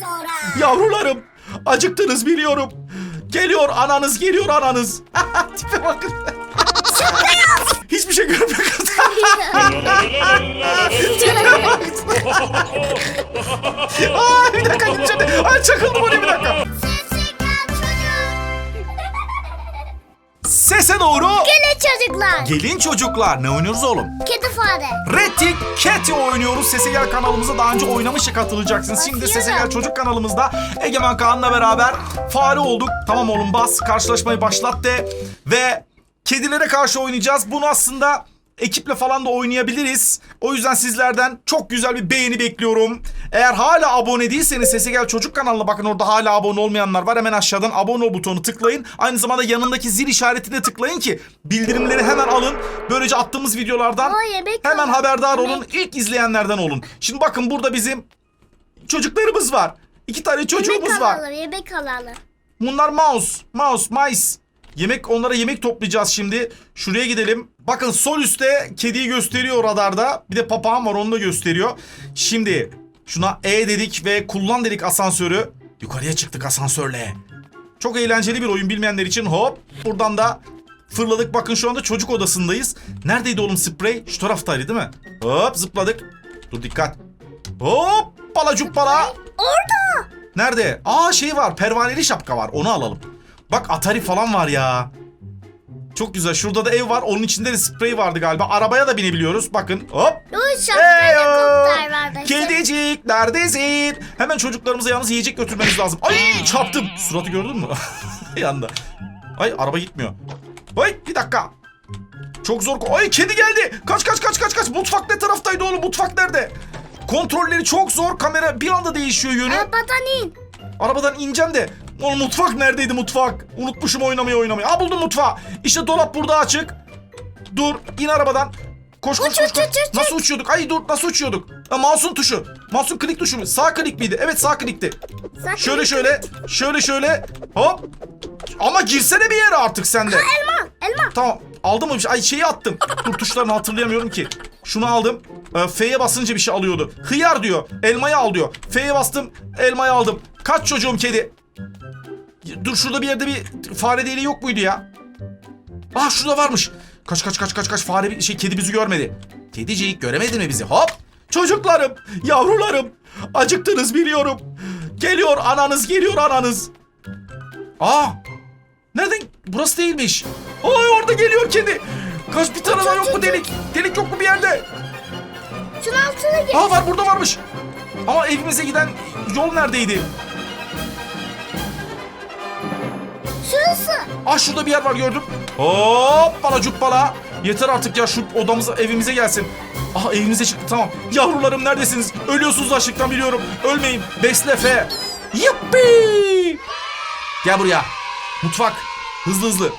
sonra. Yavrularım acıktınız biliyorum. Geliyor ananız geliyor ananız. Tipe bakın. Hiçbir şey görmüyor kız. Ay bir dakika gideceğim. Ay çakıldım oraya bir dakika. Sese doğru. Gelin çocuklar. Gelin çocuklar ne oynuyoruz oğlum? Kedi fare. Retik Cat'i oynuyoruz. Sese Gel kanalımıza daha önce oynamıştık hatırlayacaksınız. Şimdi Bakıyorum. Sese Gel çocuk kanalımızda Egemen Kaan'la beraber fare olduk. Tamam oğlum bas karşılaşmayı başlat de. Ve kedilere karşı oynayacağız. Bunu aslında ekiple falan da oynayabiliriz. O yüzden sizlerden çok güzel bir beğeni bekliyorum. Eğer hala abone değilseniz Sese Gel çocuk kanalına bakın orada hala abone olmayanlar var. Hemen aşağıdan abone ol butonu tıklayın. Aynı zamanda yanındaki zil işaretine tıklayın ki bildirimleri hemen alın. Böylece attığımız videolardan yemek hemen haberdar olun. Yemek. İlk izleyenlerden olun. Şimdi bakın burada bizim çocuklarımız var. İki tane çocuğumuz yemek var. alalım, yemek alalım. Bunlar mouse, mouse, mice. Yemek onlara yemek toplayacağız şimdi. Şuraya gidelim. Bakın sol üstte kediyi gösteriyor radarda. Bir de papağan var onu da gösteriyor. Şimdi şuna E dedik ve kullan dedik asansörü. Yukarıya çıktık asansörle. Çok eğlenceli bir oyun bilmeyenler için hop buradan da fırladık. Bakın şu anda çocuk odasındayız. Neredeydi oğlum sprey? Şu taraftaydı değil mi? Hop zıpladık. Dur dikkat. Hop pala cuppala. Orada. Nerede? Aa şey var pervaneli şapka var onu alalım. Bak Atari falan var ya. Çok güzel. Şurada da ev var. Onun içinde de sprey vardı galiba. Arabaya da binebiliyoruz. Bakın. Hop. Dur şapka Eyo! helikopter var. da. Kedicik neredesin? Hemen çocuklarımıza yalnız yiyecek götürmemiz lazım. Ay çarptım. Suratı gördün mü? Yanda. Ay araba gitmiyor. Ay bir dakika. Çok zor. Ay kedi geldi. Kaç kaç kaç kaç kaç. Mutfak ne taraftaydı oğlum? Mutfak nerede? Kontrolleri çok zor. Kamera bir anda değişiyor yönü. Arabadan in. Arabadan ineceğim de. Oğlum mutfak neredeydi mutfak? Unutmuşum oynamayı oynamayı. Aa buldum mutfağı. İşte dolap burada açık. Dur in arabadan. Koş koş Uç, koş. uç, koş. uç, uç, Nasıl uçuyorduk? Ay dur nasıl uçuyorduk? Ha, mouse'un tuşu. Mouse'un klik tuşu mu? Sağ klik miydi? Evet sağ klikti. Sen Şöyle şöyle. Şöyle şöyle. Hop. Ama girsene bir yere artık sen de. Elma. Elma. Tamam. Aldım mı bir şey? Ay şeyi attım. Dur tuşlarını hatırlayamıyorum ki. Şunu aldım. Ee, F'ye basınca bir şey alıyordu. Hıyar diyor. Elmayı al diyor. F'ye bastım. Elmayı aldım. Kaç çocuğum kedi? Dur şurada bir yerde bir fare deliği yok muydu ya? Ah şurada varmış. Kaç kaç kaç kaç kaç fare şey kedi bizi görmedi. Kedicik göremedi mi bizi? Hop. Çocuklarım, yavrularım. Acıktınız biliyorum. Geliyor ananız, geliyor ananız. Aa! Nereden? Burası değilmiş. Ay orada geliyor kedi. Kaç bir tane daha yok mu delik? Delik yok mu bir yerde? Şunun altına gir. Aa var burada varmış. Ama evimize giden yol neredeydi? Şurası. Ah şurada bir yer var gördüm. Hop bala cuppala. Yeter artık ya şu odamıza evimize gelsin. Ah evimize çıktı tamam. Yavrularım neredesiniz? Ölüyorsunuz açlıktan biliyorum. Ölmeyin. Besle F. Yuppi. Gel buraya. Mutfak. Hızlı hızlı.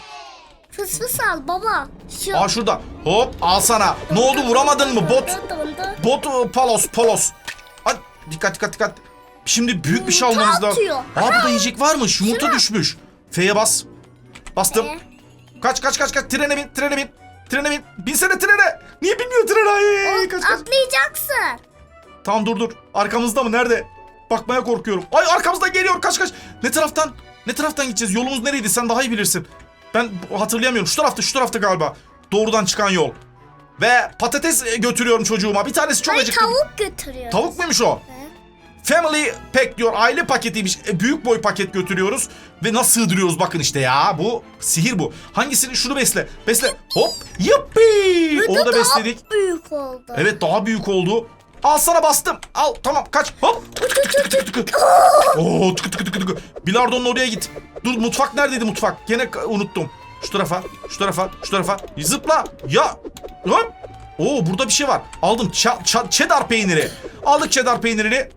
Fıs fıs al baba. Şu. Aa şurada. Hop al sana. Ne oldu vuramadın mı bot? Bot e, palos palos. Hadi dikkat dikkat dikkat. Şimdi büyük bir şey almamız lazım. Aa burada yiyecek varmış. Yumurta düşmüş. F'ye bas. Bastım. Ee? Kaç kaç kaç kaç. Trene bin trene bin. Trene bin. Binsene trene. Niye binmiyor trene? Ay, kaç kaç. Atlayacaksın. Tamam dur dur. Arkamızda mı? Nerede? Bakmaya korkuyorum. Ay arkamızdan geliyor. Kaç kaç. Ne taraftan? Ne taraftan gideceğiz? Yolumuz nereydi? Sen daha iyi bilirsin. Ben hatırlayamıyorum. Şu tarafta şu tarafta galiba. Doğrudan çıkan yol. Ve patates e, götürüyorum çocuğuma. Bir tanesi çok Ay acıktı. tavuk götürüyor. Tavuk muymuş o? Family pack diyor. Aile paketiymiş. E, büyük boy paket götürüyoruz. Ve nasıl sığdırıyoruz bakın işte ya. Bu sihir bu. Hangisini? Şunu besle. Besle. Hop. Yuppi. Onu da daha besledik. büyük oldu. Evet daha büyük oldu. Al sana bastım. Al tamam kaç. Hop. Tıkı tıkı. Oo tıkı tıkı tıkı tıkı. Bilardonun oraya git. Dur mutfak neredeydi mutfak? Gene unuttum. Şu tarafa, şu tarafa, şu tarafa. Zıpla. Ya. Hop. Oo burada bir şey var. Aldım ça- cheddar peyniri. Aldık cheddar peynirini.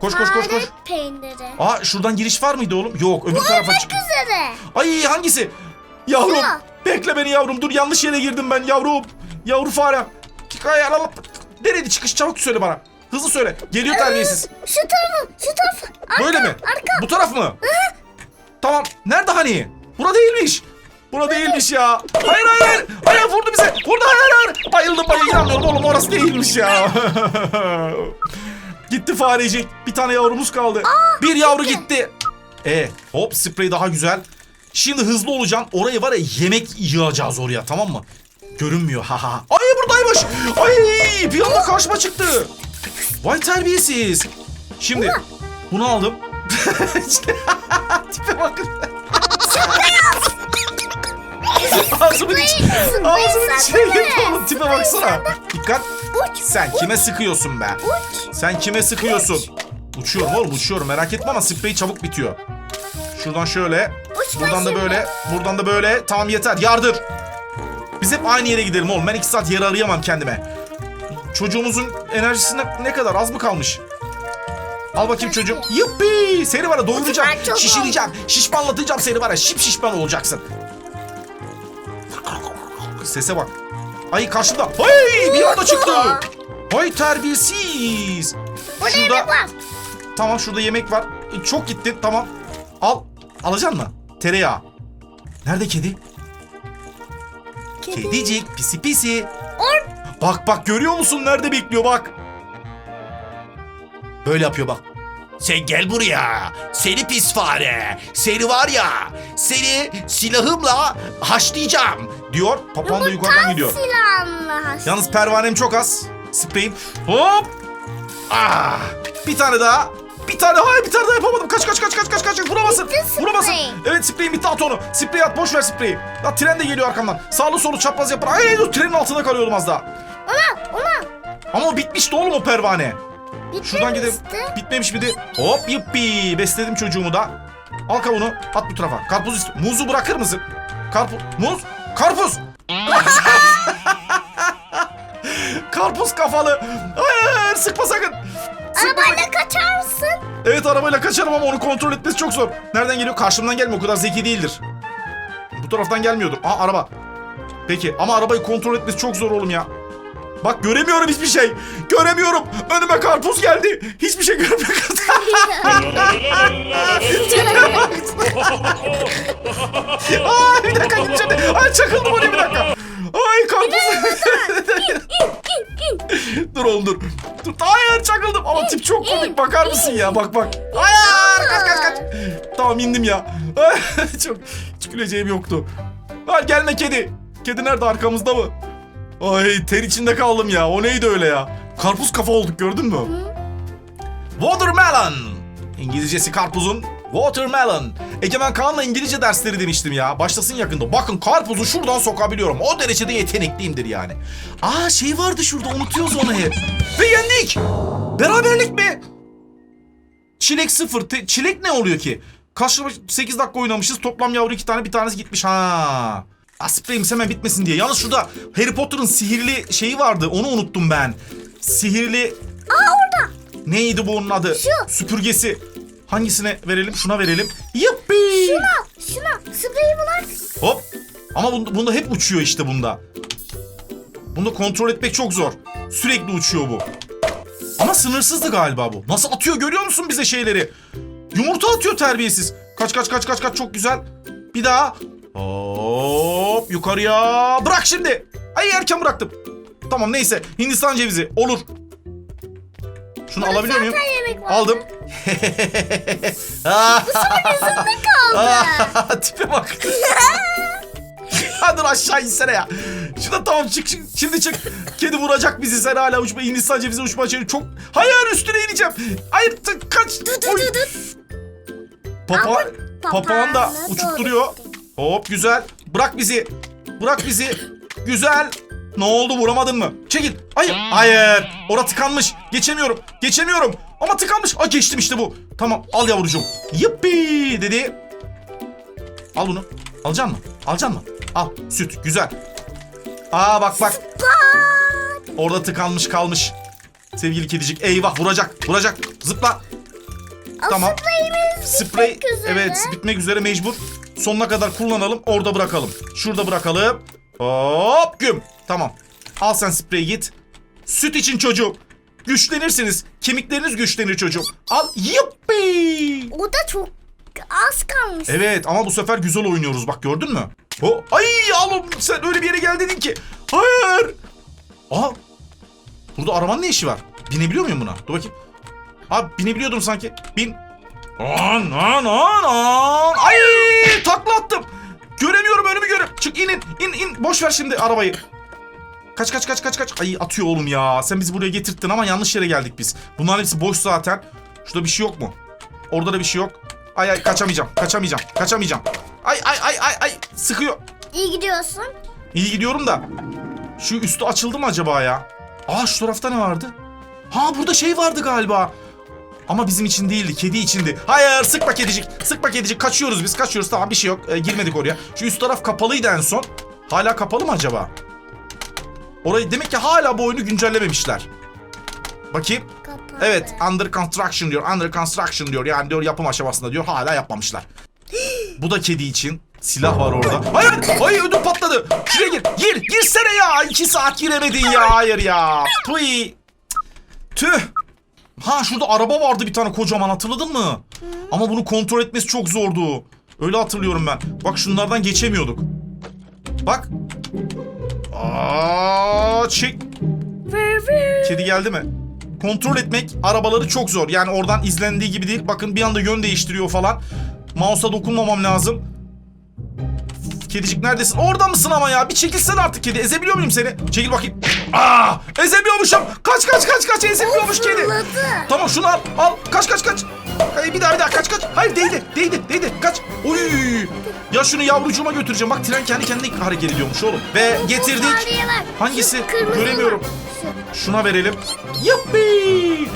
Koş koş koş koş. Fare peyniri. Aa şuradan giriş var mıydı oğlum? Yok öbür tarafa çık. Üzere. Ay hangisi? Yavrum. Şura. Bekle beni yavrum. Dur yanlış yere girdim ben yavrum. Yavru alalım. Nereydi çıkış çabuk söyle bana. Hızlı söyle. Geliyor terbiyesiz. Şu tarafı, şu tarafı. Arka, Böyle mi? Arka. Bu taraf mı? Tamam. Nerede hani? Bura değilmiş. Bura değilmiş ya. Hayır hayır. Hayır vurdu bize. Vurdu hayır hayır. Bayıldım bayıldım. İnanmıyorum oğlum orası değilmiş ya. Gitti farecik. Bir tane yavrumuz kaldı. bir yavru gitti. E hop sprey daha güzel. Şimdi hızlı olacaksın. Orayı var ya yemek yığacağız oraya tamam mı? Görünmüyor ha ha. Ay buradaymış. Ay bir anda karşıma çıktı. Vay terbiyesiz. Şimdi bunu aldım. Tipe bakın. Ağzımın içi, ağzımın içine girdi oğlum. Tipe baksana. Dikkat. Uç. Sen kime sıkıyorsun be? Uç. Sen kime sıkıyorsun? Uçuyorum oğlum uçuyorum merak etme ama sprey çabuk bitiyor. Şuradan şöyle. Uçma Buradan da şimdi. böyle. Buradan da böyle. Tamam yeter yardır. Biz hep aynı yere gidelim oğlum. Ben iki saat yer arayamam kendime. Çocuğumuzun enerjisi ne, kadar? Az mı kalmış? Al bakayım çocuğum. Yuppi! Seni var ya doyuracağım. Şişireceğim. Şişmanlatacağım seni var ya. Şip şişman olacaksın. Sese bak. Ay karşımda. Ay bir anda çıktı. Ay terbiyesiz. Burada Şurada- yemek var. Tamam şurada yemek var. E, çok gitti tamam. Al. Alacaksın mı? Tereyağı. Nerede kedi? Kedi. Kedicik pisi pisi. Or. Bak bak görüyor musun nerede bekliyor bak. Böyle yapıyor bak. Sen gel buraya. Seni pis fare. Seni var ya. Seni silahımla haşlayacağım. Diyor. Papağan da yukarıdan gidiyor. Silahla haş. Yalnız pervanem çok az. Spreyim. Hop. Ah. Bir tane daha. Bir tane hayır bir tane daha yapamadım. Kaç kaç kaç kaç kaç kaç. Vuramasın. Bitti sprey. Vuramasın. Evet spreyim bitti at onu. Sprey at boş ver spreyi. Ya tren de geliyor arkamdan. Sağlı solu çapraz yapar. Ay dur trenin altında kalıyordum az daha. Ona. Ona. Ama o bitmişti oğlum o pervane. Bitti Şuradan işte. Bitmemiş miydi? Hop yuppi. Besledim çocuğumu da. Al kavunu. At bu tarafa. Karpuz ist- Muzu bırakır mısın? Karpuz. Muz. Karpuz. Karpuz kafalı. Hayır sıkma sakın. Sıkma sakın. Arabayla kaçar mısın? Evet arabayla kaçarım ama onu kontrol etmesi çok zor. Nereden geliyor? Karşımdan gelmiyor. O kadar zeki değildir. Bu taraftan gelmiyordur. Aa araba. Peki ama arabayı kontrol etmesi çok zor oğlum ya. Bak göremiyorum hiçbir şey. Göremiyorum. Önüme karpuz geldi. Hiçbir şey göremiyorum. Ay bir dakika gideceğim. Ay çakıldım oraya bir dakika. Ay karpuz. dur oğlum dur. Dur. Hayır çakıldım. Ama tip çok komik. Bakar mısın ya? Bak bak. Hayır kaç kaç kaç. Tamam indim ya. Çok hiç yoktu. Hayır gelme kedi. Kedi nerede arkamızda mı? Ay ter içinde kaldım ya. O neydi öyle ya? Karpuz kafa olduk gördün mü? Watermelon. İngilizcesi karpuzun watermelon. Egemen Kaan'la İngilizce dersleri demiştim ya. Başlasın yakında. Bakın karpuzu şuradan sokabiliyorum. O derecede yetenekliyimdir yani. Aa şey vardı şurada unutuyoruz onu hep. Ve yendik. Beraberlik mi? Çilek sıfır. Te- çilek ne oluyor ki? Karşıma 8 dakika oynamışız. Toplam yavru iki tane bir tanesi gitmiş. Ha. Aspreyimiz hemen bitmesin diye. Yalnız şurada Harry Potter'ın sihirli şeyi vardı. Onu unuttum ben. Sihirli... Aa orada. Neydi bu onun adı? Şu. Süpürgesi. Hangisine verelim? Şuna verelim. Yuppi. Şuna. Şuna. Spreyi bular. Hop. Ama bunda, bunda hep uçuyor işte bunda. Bunda kontrol etmek çok zor. Sürekli uçuyor bu. Ama sınırsızdı galiba bu. Nasıl atıyor görüyor musun bize şeyleri? Yumurta atıyor terbiyesiz. Kaç kaç kaç kaç kaç çok güzel. Bir daha. Hop yukarıya. Bırak şimdi. Ay erken bıraktım. Tamam neyse Hindistan cevizi olur. Şunu alabiliyor muyum? Zaten yemek var. Aldım. Kaldı. Aa, tipe bak. Hadi aşağı insene ya. Şurada tamam çık, çık şimdi çık. Kedi vuracak bizi sen hala uçma Hindistan cevizi uçma çevir çok. Hayır üstüne ineceğim. Hayır kaç. Oy. dur dur. Papa, Ama papağan da papağanla uçup doğru duruyor. Hop güzel. Bırak bizi. Bırak bizi. Güzel. Ne oldu vuramadın mı? Çekil. Hayır. Hayır. Ora tıkanmış. Geçemiyorum. Geçemiyorum. Ama tıkanmış. Aa geçtim işte bu. Tamam al yavrucuğum. Yippi dedi. Al bunu. Alacaksın mı? Alacaksın mı? Al. Süt. Güzel. Aa bak bak. Orada tıkanmış kalmış. Sevgili kedicik. Eyvah vuracak. Vuracak. Zıpla. Tamam. Spreyimiz Sprey bitmek üzere. evet bitmek üzere mecbur. Sonuna kadar kullanalım. Orada bırakalım. Şurada bırakalım. Hop güm. Tamam. Al sen spreyi git. Süt için çocuğum. Güçlenirsiniz. Kemikleriniz güçlenir çocuğum. Al. Yuppi. O da çok az kalmış. Evet ama bu sefer güzel oynuyoruz. Bak gördün mü? O, ay oğlum sen öyle bir yere gel dedin ki. Hayır. Aa. Burada arabanın ne işi var? Binebiliyor muyum buna? Dur bakayım. Abi binebiliyordum sanki. Bin. An an an an. Ay takla attım. Göremiyorum önümü görüyorum. Çık inin in in. Boş ver şimdi arabayı. Kaç kaç kaç kaç kaç. Ay atıyor oğlum ya. Sen bizi buraya getirttin ama yanlış yere geldik biz. Bunların hepsi boş zaten. Şurada bir şey yok mu? Orada da bir şey yok. Ay ay kaçamayacağım. Kaçamayacağım. Kaçamayacağım. Ay ay ay ay ay sıkıyor. İyi gidiyorsun. İyi gidiyorum da. Şu üstü açıldı mı acaba ya? Aa şu tarafta ne vardı? Ha burada şey vardı galiba. Ama bizim için değildi. Kedi içindi. Hayır sıkma kedicik. Sıkma kedicik. Kaçıyoruz biz. Kaçıyoruz. Tamam bir şey yok. Ee, girmedik oraya. Şu üst taraf kapalıydı en son. Hala kapalı mı acaba? Orayı demek ki hala bu oyunu güncellememişler. Bakayım. Kapalı. Evet under construction diyor. Under construction diyor. Yani diyor yapım aşamasında diyor. Hala yapmamışlar. Bu da kedi için. Silah var orada. Hayır, hayır ödüm patladı. Şuraya gir. Gir, girsene ya. İki saat giremedin ya. Hayır ya. Tüy. Tüh. Ha şurada araba vardı bir tane kocaman hatırladın mı? Ama bunu kontrol etmesi çok zordu. Öyle hatırlıyorum ben. Bak şunlardan geçemiyorduk. Bak. Aa, çek. Kedi geldi mi? Kontrol etmek arabaları çok zor. Yani oradan izlendiği gibi değil. Bakın bir anda yön değiştiriyor falan. Mouse'a dokunmamam lazım. Kedicik neredesin? Orada mısın ama ya? Bir çekilsene artık kedi. Ezebiliyor muyum seni? Çekil bakayım. Aa! Ezemiyormuşum. Kaç kaç kaç kaç. Ezemiyormuş kedi. Fırladı. Tamam şunu al. Al. Kaç kaç kaç. Hayır bir daha bir daha kaç kaç. Hayır değdi. Değdi. Değdi. Kaç. Oy. Ya şunu yavrucuğuma götüreceğim. Bak tren kendi kendine hareket ediyormuş oğlum. Ve getirdik. Maviye ver. Hangisi? Göremiyorum. Şuna verelim. Yuppi!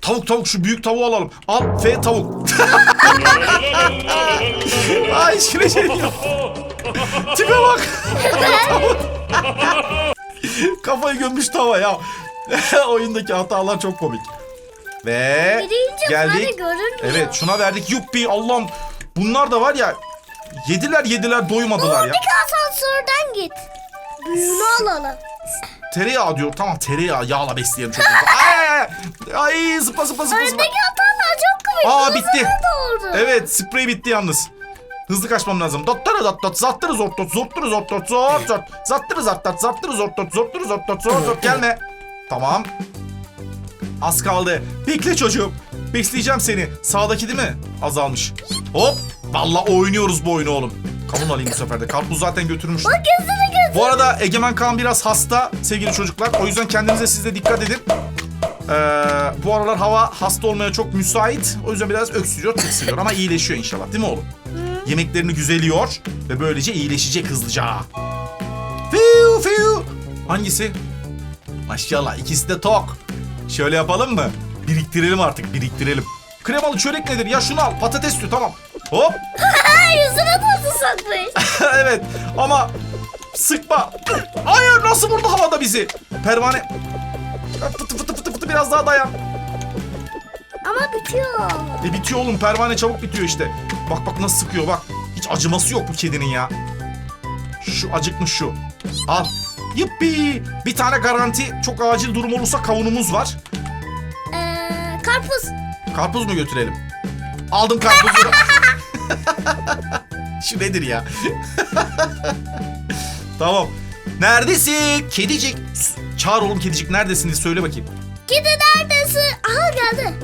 Tavuk tavuk şu büyük tavuğu alalım. Al F tavuk. Ay şine şey diyor. Tipe bak. Kafayı gömmüş tava ya. Oyundaki hatalar çok komik. Ve Vereyince geldik. görünmüyor. Evet şuna verdik. Yuppi Allah'ım. Bunlar da var ya yediler yediler doymadılar ya. Oradaki asansörden git. Büyüğünü alalım. Tereyağı diyor. Tamam tereyağı yağla besleyelim çocuğumuzu. Ay, ay zıpla zıpla zıpla zıpla. Öndeki hatalar çok komik. Aa, bitti. Doğru. Evet sprey bitti yalnız. Hızlı kaçmam lazım. Dottara dot dot zattırı zort dot zortturu zort dot zort zort. Zattırı zart dot zarttırı zort dot zortturu zort dot zort zort. Gelme. Tamam. Az kaldı. Bekle çocuğum. Besleyeceğim seni. Sağdaki değil mi? Azalmış. Hop. Vallahi oynuyoruz bu oyunu oğlum. Kavun alayım bu sefer de. Karpuz zaten götürmüştüm. Bak gözünü göz. Bu arada Egemen Kaan biraz hasta sevgili çocuklar. O yüzden kendinize siz de dikkat edin. Ee, bu aralar hava hasta olmaya çok müsait. O yüzden biraz öksürüyor, tıksırıyor ama iyileşiyor inşallah değil mi oğlum? Yemeklerini güzeliyor ve böylece iyileşecek hızlıca. Fiu fiu. Hangisi? Maşallah ikisi de tok. Şöyle yapalım mı? Biriktirelim artık biriktirelim. Kremalı çörek nedir? Ya şunu al patates diyor tamam. Hop. Yüzüne tozu sokmuş. evet ama sıkma. Hayır nasıl vurdu havada bizi? Pervane. Fıtı fıtı fıtı fıtı biraz daha dayan. Ama bitiyor. E bitiyor oğlum pervane çabuk bitiyor işte. Bak bak nasıl sıkıyor bak. Hiç acıması yok bu kedinin ya. Şu acıkmış şu. Al. Yuppi. Bir tane garanti çok acil durum olursa kavunumuz var. Ee, karpuz. Karpuz mu götürelim? Aldım karpuzu. Şu nedir ya? tamam. Neredesin? Kedicik. Çağır oğlum kedicik neredesin diye söyle bakayım. Kedi neredesin? Aha geldi.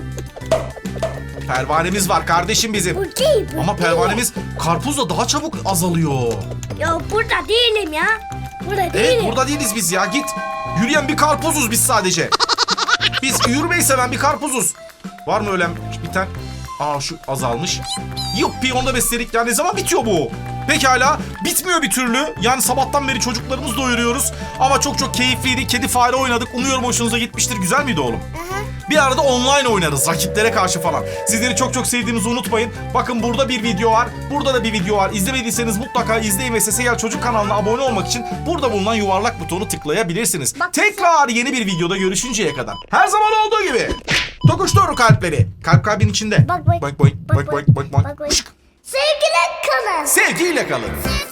Pervanemiz var kardeşim bizim. Bu değil bu Ama pervanemiz karpuzla daha çabuk azalıyor. Ya burada değilim ya. Burada Evet değilim. burada değiliz biz ya git. Yürüyen bir karpuzuz biz sadece. Biz yürümeyi seven bir karpuzuz. Var mı öyle bir tane? Aa şu azalmış. Yuppi onu da besledik. Ya ne zaman bitiyor bu? Pekala bitmiyor bir türlü. Yani sabahtan beri çocuklarımızı doyuruyoruz. Ama çok çok keyifliydi. Kedi fare oynadık. Umuyorum hoşunuza gitmiştir. Güzel miydi oğlum? Bir arada online oynarız rakiplere karşı falan. Sizleri çok çok sevdiğimizi unutmayın. Bakın burada bir video var. Burada da bir video var. İzlemediyseniz mutlaka izleyin ve Sese Gel Çocuk kanalına abone olmak için burada bulunan yuvarlak butonu tıklayabilirsiniz. Bak- Tekrar yeni bir videoda görüşünceye kadar. Her zaman olduğu gibi. Tokuştur kalpleri. Kalp kalbin içinde. Bak bak. Boink, boink boink. Bak bak. Şık. Sevgiyle kalın. Sevgiyle kalın. Sevgiyle